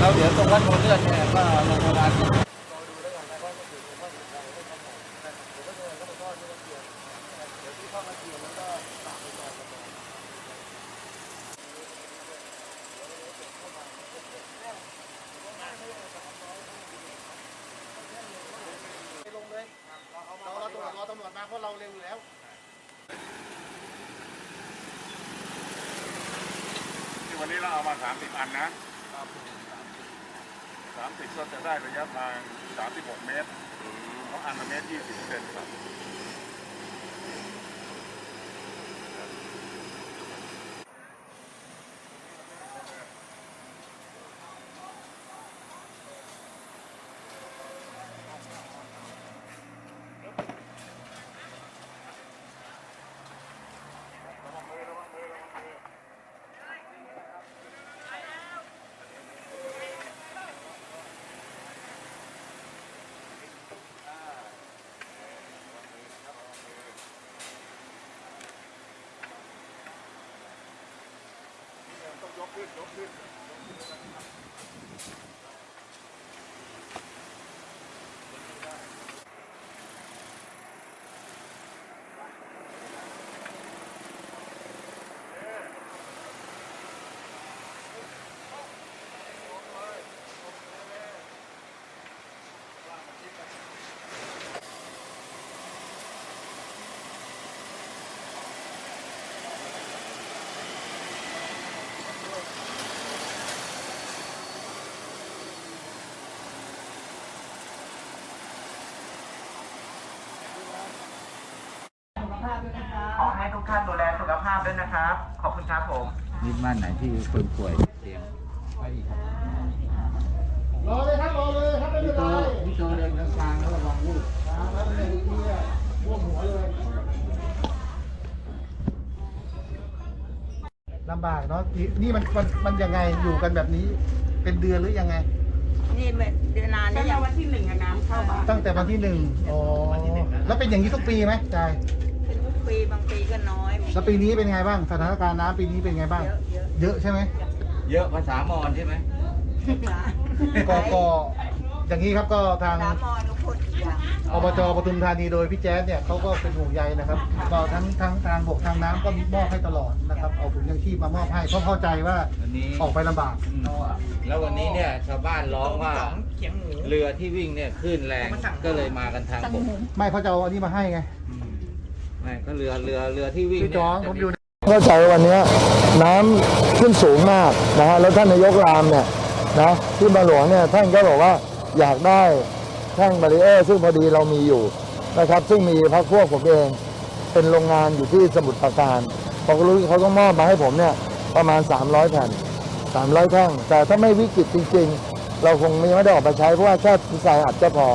ดดูเลือดเนี่ยก็ลงประมาณลงเลยเราเราตำรวจรอตำรวจมาเพราะเราเร็วอยู่แล้วที่วันนี้เราเอามา30อันนะ 30 ก็จะได้ระยะทาง 36 เมตร เพราะอันละเมตร 20เซนครับ 6。 ให้ทุกท่านดูแลสุขภาพด้วยนะครับ ขอบคุณครับผมนี่บ้านไหนที่คนป่วยเตียงรอเลยครับรอเลยครับไม่เป็นไรพี่โตเดินกลางแล้วระวังวูบแล้วเป็นที่ร่วมหัวเลยลำบากเนาะกี่นี่มันมันมันยังไงอยู่กันแบบนี้ เป็นเดือนหรือยังไง นี่เป็นเดือนนานตั้ได้งแต่ยังวันที่หนึ่งอะน้ำเข้าบ้านตั้งแต่วันที่หนึ่งอ๋อแล้วเป็นอย่างนี้ทุกปีไหมใช่เป็นทุกปีบางปีก็น้อยแล้วปีนี้เป็นไงบ้าง สถานการณ์น้ำปีนี้เป็นไงบ้าง เยอะเยอะเยอะใช่ไหมเยอะภาษามอญใช่ไหมก็ก็อย่างนี้ครับก็ทาง สามมอนุพุทธอย่าง อบจปทุมธานีโดยพี่แจ๊สเนี่ยเขาก็เป็นห่วงใยนะครับก็ทั้งทั้งทางบกทางน้ำก็มอบให้ตลอดนะครับ เอาถุงยังชีพมามอบให้เพราะเข้าใจว่าวันนี้ออกไปลำบากแล้ววันนี้เนี่ยชาวบ้านร้องว่าเขียงหมูเรือที่วิ่งเนี่ยคลื่นแรงก็เลยมากันทางบกไม่เขาจะเอาอันนี้มาให้ไง ไม่ก็เรือเรือเรือที่วิ่งพี่จองผมอยู่เข้าใจว่าวันเนี้ยน้ำขึ้นสูงมากนะฮะแล้วท่านนายกรามเนี่ยนะที่บางหลวงเนี่ยท่านก็บอกว่าอยากได้แท่งบารีเออร์ซึ่งพอดีเรามีอยู่นะครับ ซึ่งมีพักพวกผมเอง เป็นโรงงานอยู่ที่สมุทรปราการพอเขารู้เขาต้องมอบมาให้ผมเนี่ยประมาณ 300 แผ่น 300 แท่ง แต่ถ้าไม่วิกฤตจริง ๆ เราคงไม่ได้ออกมาใช้เพราะว่าแค่ดีไซน์อัดก็พอ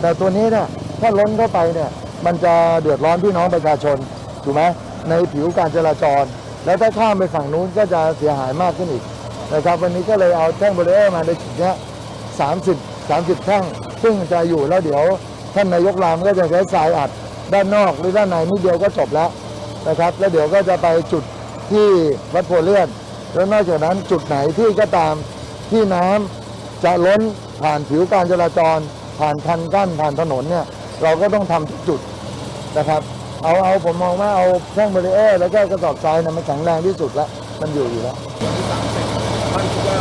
แต่ตัวนี้เนี่ยถ้าล้นเข้าไปเนี่ย มันจะเดือดร้อนพี่น้องประชาชนถูกไหมในผิวการจราจร แล้วถ้าข้ามไปฝั่งนู้นก็จะเสียหายมากขึ้นอีกนะครับวันนี้ก็เลยเอาแท่งบริเออร์มาในจุดนี้ย30 30แท่ง ซึ่งจะอยู่แล้วเดี๋ยวท่านนายกรามก็จะใช้ทรายอัดด้านนอกหรือด้านในนิดเดียวก็จบแล้วนะครับ แล้วเดี๋ยวก็จะไปจุดที่วัดโพเลื่อนแล้วนอกจากนั้นจุดไหนที่ก็ตามที่น้ำจะล้นผ่านผิวการจราจร ผ่านคันกั้นผ่านถนนเนี่ยเราก็ต้องทำทุกจุด นะครับ เอาเอาผมมองว่าเอาแท่งบริเออร์แล้วก็กระสอบทรายนะมันแข็งแรงที่สุดแล้วมันอยู่อยู่แล้วท่านคิดว่า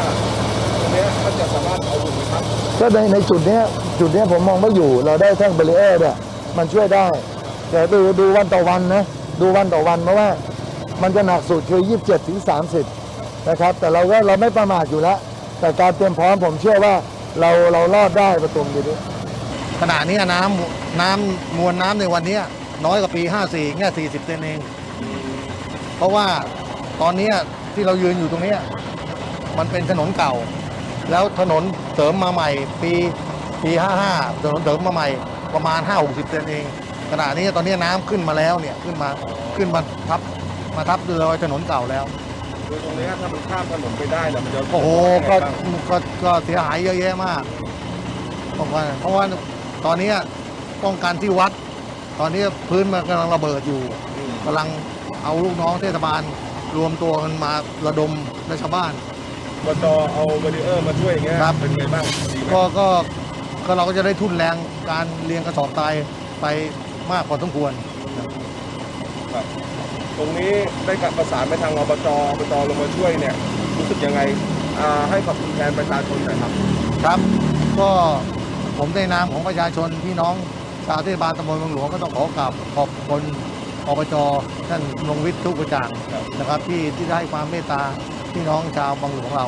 ตรงเนี้ยท่านจะสามารถเอาอยู่ไหมครับก็ในในจุดเนี้ยจุดเนี้ยผมมองว่าอยู่ เราได้แท่งบริเออร์เนี่ยมันช่วยได้ แต่ดูดูวันต่อวันนะดูวันต่อวันเพราะว่ามันจะหนักสุดคือ 27ถึง30 นะครับ แต่เราก็เราไม่ประมาทอยู่แล้ว แต่การเตรียมพร้อมผมเชื่อว่าเราเรารอดได้ประตูดีนี้ขณะนี้น้ำ น้ำมวลน้ำในวันนี้น้อยกว่าปี 54แค่40 เซนเอง เพราะว่าตอนนี้ที่เรายืนอยู่ตรงเนี้ยมันเป็นถนนเก่า แล้วถนนเสริมมาใหม่ ปีปี 55 ถนนเสริมมาใหม่ประมาณ 5-60 เซนเองขณะนี้ตอนนี้น้ำขึ้นมาแล้วเนี่ยขึ้นมาขึ้นมาทับมาทับเรือถนนเก่าแล้วคือตรงเนี้ยถ้ามันข้ามถนนไปได้เนี่ยมันจะโอ้โหก็ก็ก็เสียหายเยอะแยะมากเพราะว่าเพราะว่าตอนนี้ ป้องกันที่วัด ตอนนี้พื้นมันกำลังระเบิดอยู่กำลังเอาลูกน้องเทศบาลรวมตัวกันมาระดมและชาวบ้านอบจเอาบารีเออร์มาช่วยอย่างเงี้ยครับ เป็นไงบ้างดีไหมก็ก็ก็เราก็จะได้ทุนแรงการเรียงกระสอบทรายไปมากพอสมควร ครับตรงนี้ได้กลับประสานไปทางอบจอบจลงมาช่วยเนี่ยรู้สึกยังไงอ่าให้ขอบคุณแทนประชาชนหน่อยครับ ครับ ก็ผมในนามของประชาชนพี่น้อง ชาวเทศบาลตำบลบางหลวงก็ต้องขอกราบขอบคุณอบจท่านลงวิทย์ทุกประจางนะครับที่ที่ได้ความเมตตาพี่น้องชาวบางหลวงเรา